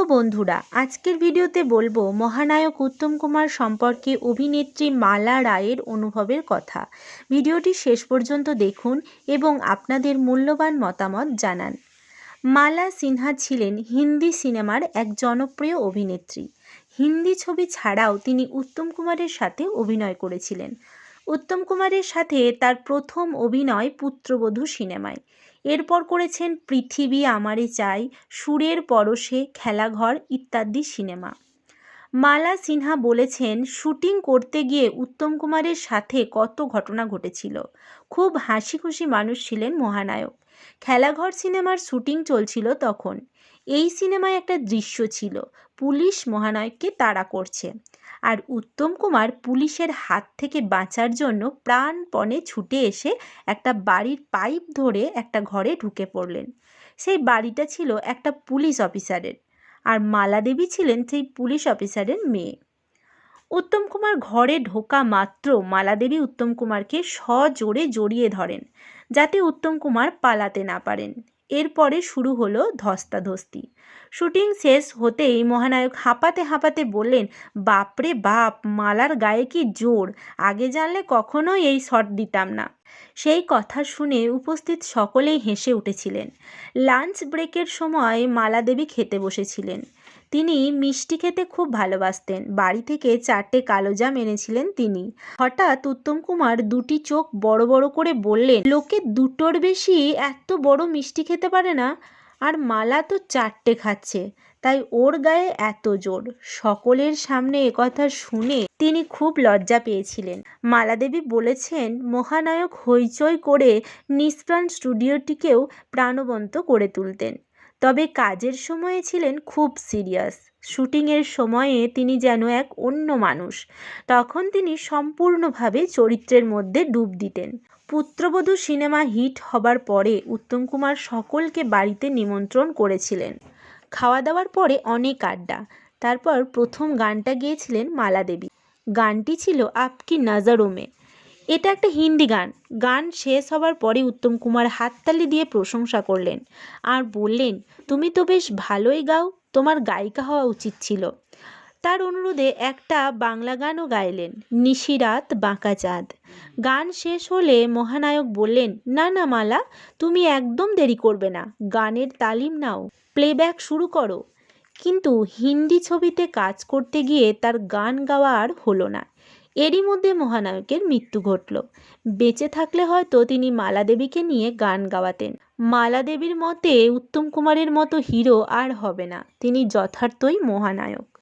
প্রিয় বন্ধুরা, আজকের ভিডিওতে বলব মহানায়ক উত্তম কুমার সম্পর্কে অভিনেত্রী মালা রায়ের অনুভবের কথা। ভিডিওটি শেষ পর্যন্ত দেখুন এবং আপনাদের মূল্যবান মতামত জানান। মালা সিনহা ছিলেন হিন্দি সিনেমার এক জনপ্রিয় অভিনেত্রী। হিন্দি ছবি ছাড়াও তিনি উত্তম কুমারের সাথে অভিনয় করেছিলেন। উত্তম কুমারের সাথে তার প্রথম অভিনয় পুত্রবধূ সিনেমায়। এরপর করেছেন পৃথিবী আমারে চাই সুরের পরশে খেলাঘর ইত্যাদি সিনেমা। মালা সিনহা বলেছেন, শুটিং করতে গিয়ে উত্তম কুমারের সাথে কত ঘটনা ঘটেছিল। খুব হাসি খুশি মানুষ ছিলেন মহানায়ক। খেলাঘর সিনেমার শুটিং চলছিল তখন। এই সিনেমায় একটা দৃশ্য ছিল, পুলিশ মহানায়ককে তাড়া করছে। আর উত্তম কুমার পুলিশের হাত থেকে বাঁচার জন্য প্রাণপণে ছুটে এসে একটা বাড়ির পাইপ ধরে একটা ঘরে ঢুকে পড়লেন। সেই বাড়িটা ছিল একটা পুলিশ অফিসারের। আর মালা দেবী ছিলেন সেই পুলিশ অফিসারের মেয়ে। উত্তম কুমার ঘরে ঢোকা মাত্র মালাদেবী উত্তম কুমারকে সজোরে জড়িয়ে ধরেন, যাতে উত্তম কুমার পালাতে না পারেন। এরপরে শুরু হলো ধস্তাধস্তি। শুটিং শেষ হতেই মহানায়ক হাঁপাতে হাঁপাতে বললেন, বাপরে বাপ, মালার গায়ে কি জোর? আগে জানলে কখনোই এই শট দিতাম না। সেই কথা শুনে উপস্থিত সকলেই হেসে উঠেছিলেন। লাঞ্চ ব্রেকের সময় মালা দেবী খেতে বসেছিলেন। তিনি মিষ্টি খেতে খুব ভালোবাসতেন। বাড়ি থেকে চারটে কালো জাম এনেছিলেন তিনি। হঠাৎ উত্তম কুমার দুটি চোখ বড় বড় করে বললেন, লোকে দুটোর বেশি এত বড় মিষ্টি খেতে পারে না। আর মালা তো চারটে খাচ্ছে, তাই ওর গায়ে এত জোর। সকলের সামনে একথা শুনে তিনি খুব লজ্জা পেয়েছিলেন। মালাদেবী বলেছেন, মহানায়ক হইচই করে নিষ্প্রাণ স্টুডিওটিকেও প্রাণবন্ত করে তুলতেন। তবে কাজের সময়ে ছিলেন খুব সিরিয়াস। শুটিংয়ের সময়ে তিনি যেন এক অন্য মানুষ। তখন তিনি সম্পূর্ণভাবে চরিত্রের মধ্যে ডুব দিতেন। পুত্রবধূ সিনেমা হিট হবার পরে উত্তম কুমার সকলকে বাড়িতে নিমন্ত্রণ করেছিলেন। খাওয়া দাওয়ার পরে অনেক আড্ডা। তারপর প্রথম গানটা গিয়েছিলেন মালা দেবী গানটি ছিল আপকি নজরো মে এটা একটা হিন্দি গান। গান শেষ হবার পরে উত্তম কুমার হাততালি দিয়ে প্রশংসা করলেন আর বললেন, তুমি তো বেশ ভালোই গাও, তোমার গায়িকা হওয়া উচিত ছিল। তার অনুরোধে একটা বাংলা গানও গাইলেন, নিশিরাত বাঁকা চাঁদ। গান শেষ হলে মহানায়ক বললেন, না না, মালা, তুমি একদম দেরি করবে না, গানের তালিম নাও প্লেব্যাক শুরু করো। কিন্তু হিন্দি ছবিতে কাজ করতে গিয়ে তার গান গাওয়া আর হলো না। এরই মধ্যে মহানায়কের মৃত্যু ঘটল। বেঁচে থাকলে হয়তো তিনি মালা দেবীকে নিয়ে গান গাওয়াতেন। মালা দেবীর মতে, উত্তম কুমারের মতো হিরো আর হবে না। তিনি যথার্থই মহানায়ক।